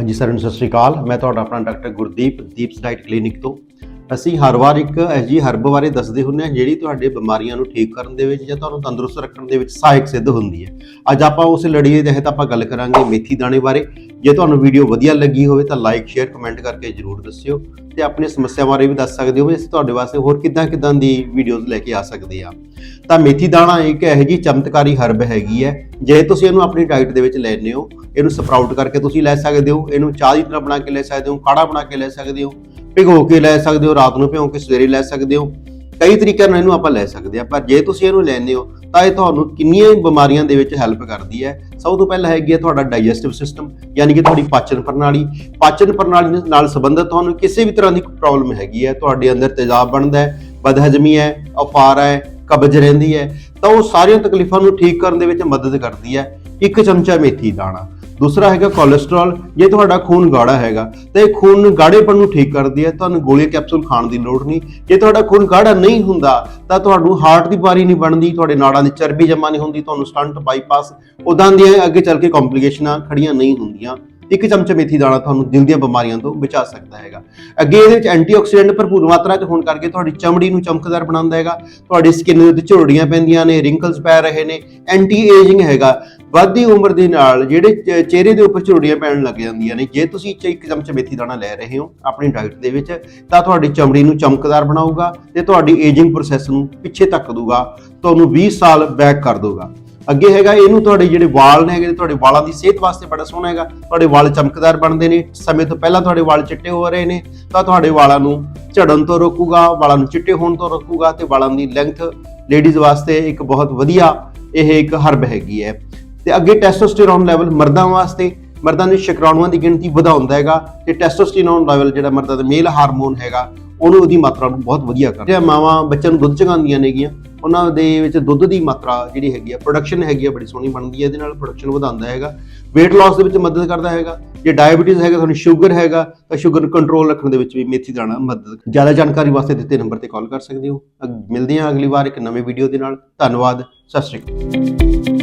ਹਾਂਜੀ ਸਰ, ਸਤਿ ਸ਼੍ਰੀ ਅਕਾਲ। ਮੈਂ ਤੁਹਾਡਾ ਆਪਣਾ doctor Gurdeep Deeps diet clinic ਤੋਂ। ਅਸੀਂ ਹਰ ਵਾਰ ਇੱਕ ਐਸਜੀ ਹਰਬ ਬਾਰੇ ਦੱਸਦੇ ਹੁੰਦੇ ਹਾਂ, ਜਿਹੜੀ ਤੁਹਾਡੇ ਬਿਮਾਰੀਆਂ ਨੂੰ ਠੀਕ ਕਰਨ ਦੇ ਵਿੱਚ ਜਾਂ ਤੁਹਾਨੂੰ ਤੰਦਰੁਸਤ ਰੱਖਣ ਦੇ ਵਿੱਚ ਸਹਾਇਕ ਸਿੱਧ ਹੁੰਦੀ ਹੈ। ਅੱਜ ਆਪਾਂ ਉਸ ਲੜੀ ਦੇ ਤਹਿਤ ਆਪਾਂ ਗੱਲ ਕਰਾਂਗੇ ਮੇਥੀ ਦਾਣੇ ਬਾਰੇ। ਜੇ ਤੁਹਾਨੂੰ ਵੀਡੀਓ ਵਧੀਆ ਲੱਗੀ ਹੋਵੇ ਤਾਂ ਲਾਈਕ, ਸ਼ੇਅਰ, ਕਮੈਂਟ ਕਰਕੇ ਜਰੂਰ ਦੱਸਿਓ ਤੇ ਆਪਣੀ ਸਮੱਸਿਆ ਬਾਰੇ ਵੀ ਦੱਸ ਸਕਦੇ ਹੋ ਵੀ ਅਸੀਂ ਤੁਹਾਡੇ ਵਾਸਤੇ ਹੋਰ ਕਿੱਦਾਂ ਕਿੱਦਾਂ ਦੀ ਵੀਡੀਓਜ਼ ਲੈ ਕੇ ਆ ਸਕਦੇ ਆ ਤਾਂ ਮੇਥੀ ਦਾਣਾ ਇੱਕ ਇਹੋ ਜਿਹੀ ਚਮਤਕਾਰੀ ਹਰਬ ਹੈਗੀ ਹੈ, ਜੇ ਤੁਸੀਂ ਇਹਨੂੰ ਆਪਣੀ ਡਾਈਟ ਦੇ ਵਿੱਚ ਲੈਂਦੇ ਹੋ ਇਹਨੂੰ ਸਪਰਾਊਟ ਕਰਕੇ ਤੁਸੀਂ ਲੈ ਸਕਦੇ ਹੋ, ਇਹਨੂੰ ਚਾਹ ਦੀ ਤਰ੍ਹਾਂ ਬਣਾ ਕੇ ਲੈ ਸਕਦੇ ਹੋ, ਕਾੜਾ ਬਣਾ ਕੇ ਲੈ ਸਕਦੇ ਹੋ, ਭਿਗੋ ਕੇ ਲੈ ਸਕਦੇ ਹੋ, ਰਾਤ ਨੂੰ ਭਿਗੋ ਕੇ ਸਵੇਰੇ ਲੈ ਸਕਦੇ ਹੋ। ਕਈ ਤਰੀਕਿਆਂ ਨਾਲ ਇਹਨੂੰ ਆਪਾਂ ਲੈ ਸਕਦੇ ਆ ਪਰ ਜੇ ਤੁਸੀਂ ਇਹਨੂੰ ਲੈਂਦੇ ਹੋ, ਤਾਂ ਇਹ ਤੁਹਾਨੂੰ ਕਿੰਨੀਆਂ ਬਿਮਾਰੀਆਂ ਦੇ ਵਿੱਚ ਹੈਲਪ ਕਰਦੀ ਹੈ। ਸਭ ਤੋਂ ਪਹਿਲਾਂ ਹੈਗੀ ਹੈ ਤੁਹਾਡਾ ਡਾਈਜੈਸਟਿਵ ਸਿਸਟਮ ਯਾਨੀ ਕਿ ਤੁਹਾਡੀ ਪਾਚਨ ਪ੍ਰਣਾਲੀ। ਪਾਚਨ ਪ੍ਰਣਾਲੀ ਨਾਲ ਸੰਬੰਧਿਤ ਤੁਹਾਨੂੰ ਕਿਸੇ ਵੀ ਤਰ੍ਹਾਂ ਦੀ ਪ੍ਰੋਬਲਮ ਹੈਗੀ ਹੈ, ਤੁਹਾਡੇ ਅੰਦਰ ਤੇਜ਼ਾਬ ਬਣਦਾ ਹੈ, ਬਦਹਜ਼ਮੀ ਹੈ, ਅਫਾਰਾ ਹੈ, ਕਬਜ਼ ਰਹਿੰਦੀ ਹੈ, ਤਾਂ ਉਹ ਸਾਰੀਆਂ ਤਕਲੀਫਾਂ ਨੂੰ ਠੀਕ ਕਰਨ ਦੇ ਵਿੱਚ ਮਦਦ ਕਰਦੀ ਹੈ। ਇੱਕ ਚਮਚਾ ਮੇਥੀ ਦਾਣਾ। ਦੂਸਰਾ ਹੈਗਾ ਕੋਲੇਸਟ੍ਰੋਲ ਜੇ ਤੁਹਾਡਾ ਖੂਨ ਗਾੜਾ ਹੈਗਾ, ਤਾਂ ਇਹ ਖੂਨ ਨੂੰ ਗਾੜੇਪਣ ਨੂੰ ਠੀਕ ਕਰਦੀ ਹੈ, ਤੁਹਾਨੂੰ ਗੋਲੀ ਕੈਪਸੂਲ ਖਾਣ ਦੀ ਲੋੜ ਨਹੀਂ। ਜੇ ਤੁਹਾਡਾ ਖੂਨ ਗਾੜਾ ਨਹੀਂ ਹੁੰਦਾ, ਤਾਂ ਤੁਹਾਨੂੰ ਹਾਰਟ ਦੀ ਬਿਮਾਰੀ ਨਹੀਂ ਬਣਦੀ, ਤੁਹਾਡੇ ਨਾੜਾਂ ਦੀ ਚਰਬੀ ਜਮ੍ਹਾਂ ਨਹੀਂ ਹੁੰਦੀ, ਤੁਹਾਨੂੰ ਸਟੰਟ ਬਾਈਪਾਸ ਉਦਾਂ ਦੀਆਂ ਅੱਗੇ ਚੱਲ ਕੇ ਕੰਪਲਿਕੇਸ਼ਨਾਂ ਖੜੀਆਂ ਨਹੀਂ ਹੁੰਦੀਆਂ। ਇੱਕ ਚਮਚ ਮੇਥੀ ਦਾਣਾ ਤੁਹਾਨੂੰ ਦਿਲ ਦੀਆਂ ਬਿਮਾਰੀਆਂ ਤੋਂ ਬਚਾ ਸਕਦਾ ਹੈਗਾ। ਅੱਗੇ ਇਹਦੇ ਵਿੱਚ ਐਂਟੀਆਕਸੀਡੈਂਟ ਭਰਪੂਰ ਮਾਤਰਾ 'ਚ ਹੋਣ ਕਰਕੇ ਤੁਹਾਡੀ ਚਮੜੀ ਨੂੰ ਚਮਕਦਾਰ ਬਣਾਉਂਦਾ ਹੈਗਾ। ਤੁਹਾਡੀ ਸਕਿਨ ਦੇ ਉੱਤੇ ਝੁਰੜੀਆਂ ਪੈਂਦੀਆਂ ਨੇ ਰਿੰਕਲਸ ਪੈ ਰਹੇ ਨੇ ਐਂਟੀ ਏਜਿੰਗ ਹੈਗਾ। ਵੱਧਦੀ ਉਮਰ ਦੇ ਨਾਲ ਜਿਹੜੇ ਚ- ਚਿਹਰੇ ਦੇ ਉੱਪਰ ਝੁਰੜੀਆਂ ਪੈਣ ਲੱਗ ਜਾਂਦੀਆਂ ਨੇ, ਜੇ ਤੁਸੀਂ ਇੱਕ ਚਮਚ ਮੇਥੀ ਦਾਣਾ ਲੈ ਰਹੇ ਹੋ ਆਪਣੀ ਡਾਈਟ ਦੇ ਵਿੱਚ, ਤਾਂ ਤੁਹਾਡੀ ਚਮੜੀ ਨੂੰ ਚਮਕਦਾਰ ਬਣਾਊਗਾ ਤੇ ਤੁਹਾਡੀ ਏਜਿੰਗ ਪ੍ਰੋਸੈਸ ਨੂੰ ਪਿੱਛੇ ਧੱਕ ਦੂਗਾ ਤੁਹਾਨੂੰ 20 ਸਾਲ ਬੈਕ ਕਰ ਦੂਗਾ ਅੱਗੇ ਹੈਗਾ ਇਹਨੂੰ ਤੁਹਾਡੇ ਜਿਹੜੇ ਵਾਲ ਨੇ ਹੈਗੇ ਤੁਹਾਡੇ ਵਾਲਾਂ ਦੀ ਸਿਹਤ ਵਾਸਤੇ ਬੜਾ ਸੋਹਣਾ ਹੈਗਾ, ਤੁਹਾਡੇ ਵਾਲ ਚਮਕਦਾਰ ਬਣਦੇ ਨੇ, ਸਮੇਂ ਤੋਂ ਪਹਿਲਾਂ ਤੁਹਾਡੇ ਵਾਲ ਚਿੱਟੇ ਹੋ ਰਹੇ ਨੇ, ਤਾਂ ਤੁਹਾਡੇ ਵਾਲਾਂ ਨੂੰ ਝੜਨ ਤੋਂ ਰੋਕੂਗਾ, ਵਾਲਾਂ ਨੂੰ ਚਿੱਟੇ ਹੋਣ ਤੋਂ ਰੋਕੂਗਾ ਤੇ ਵਾਲਾਂ ਦੀ ਲੈਂਥ ਲੇਡੀਜ਼ ਵਾਸਤੇ ਇੱਕ ਬਹੁਤ ਵਧੀਆ ਇਹ ਇੱਕ ਹਰਬ ਹੈਗੀ ਹੈ। ਤੇ ਅੱਗੇ ਟੈਸਟੋਸਟੀਰੋਨ ਲੈਵਲ ਮਰਦਾਂ ਵਾਸਤੇ, ਮਰਦਾਂ ਦੇ ਸ਼ੁਕਰਾਣੂਆਂ ਦੀ ਗਿਣਤੀ ਵਧਾਉਂਦਾ ਹੈਗਾ ਤੇ ਟੈਸਟੋਸਟੇਰੋਨ ਲੈਵਲ ਜਿਹੜਾ ਮਰਦਾਂ ਦਾ ਮੇਲ ਹਾਰਮੋਨ ਹੈਗਾ, ਉਹਨੂੰ ਉਹਦੀ ਮਾਤਰਾ ਨੂੰ ਬਹੁਤ ਵਧੀਆ ਕਰਦਾ। ਹੈ ਮਾਵਾਂ ਬੱਚਿਆਂ ਨੂੰ ਦੁੱਧ ਚਗਾਉਂਦੀਆਂ ਨੇਗੀਆਂ, ਉਹਨਾਂ ਦੇ ਵਿੱਚ ਦੁੱਧ ਦੀ ਮਾਤਰਾ ਜਿਹੜੀ ਹੈਗੀ ਆ ਪ੍ਰੋਡਕਸ਼ਨ ਹੈਗੀ ਆ, ਬੜੀ ਸੋਹਣੀ ਬਣਦੀ ਹੈ ਇਹਦੇ ਨਾਲ ਪ੍ਰੋਡਕਸ਼ਨ ਵਧਾਉਂਦਾ ਹੈਗਾ। Weight loss ਦੇ ਵਿੱਚ ਮਦਦ ਕਰਦਾ ਹੈਗਾ। ਜੇ ਡਾਇਬੀਟੀਜ਼ ਹੈਗਾ, ਤੁਹਾਨੂੰ ਸ਼ੂਗਰ ਹੈਗਾ, ਤਾਂ ਸ਼ੂਗਰ ਨੂੰ ਕੰਟਰੋਲ ਰੱਖਣ ਦੇ ਵਿੱਚ ਵੀ ਮੇਥੀ ਦਾਣਾ ਮਦਦ ਜ਼ਿਆਦਾ ਜਾਣਕਾਰੀ ਵਾਸਤੇ ਦਿੱਤੇ ਨੰਬਰ ਤੇ ਕਾਲ ਕਰ ਸਕਦੇ ਹੋ। ਅਗ- ਮਿਲਦੇ ਹਾਂ ਅਗਲੀ ਵਾਰ ਇੱਕ ਨਵੇਂ ਵੀਡੀਓ ਦੇ ਨਾਲ। ਧੰਨਵਾਦ, ਸਤਿ ਸ਼੍ਰੀ ਅਕਾਲ।